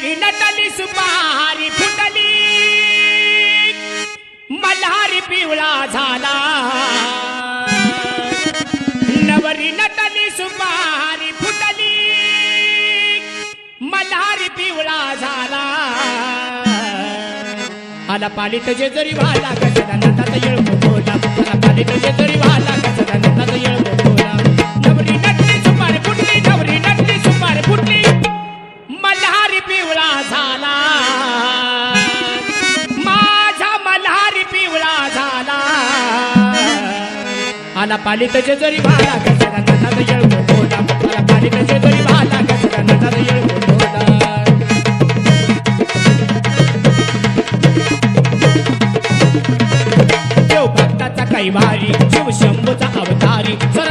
नटली नटली सुपारी फुटली. मल्हारी पिवळा झाला. नवरी नटली सुपारी फुटली. मल्हारी पिवळा झाला. आला पाली तुझे जरी वाला कसं नटाचा येळको बोला. आला पाली तुझे जरी वाला कसला नटाचा येळको मला पालित जरी वाला कशा नंदात येळ बोला आला पालित जेजरी वाला कशा नंदात येळ बोला देव भक्ताचा अवतारी सर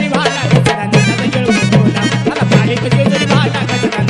जरी भाला कचरा नंदाचा येळ बोला पाणी पांडजे जरी भाला कचरा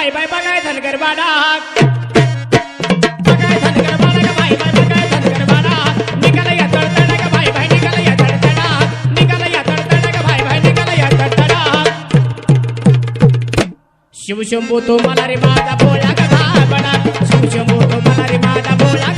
बाय बाय बघाय धनगर तळतळा शिवशंभू तो मला रे माझा बोला कथा बडा। शिवशंभू तो मला रे माझा बोला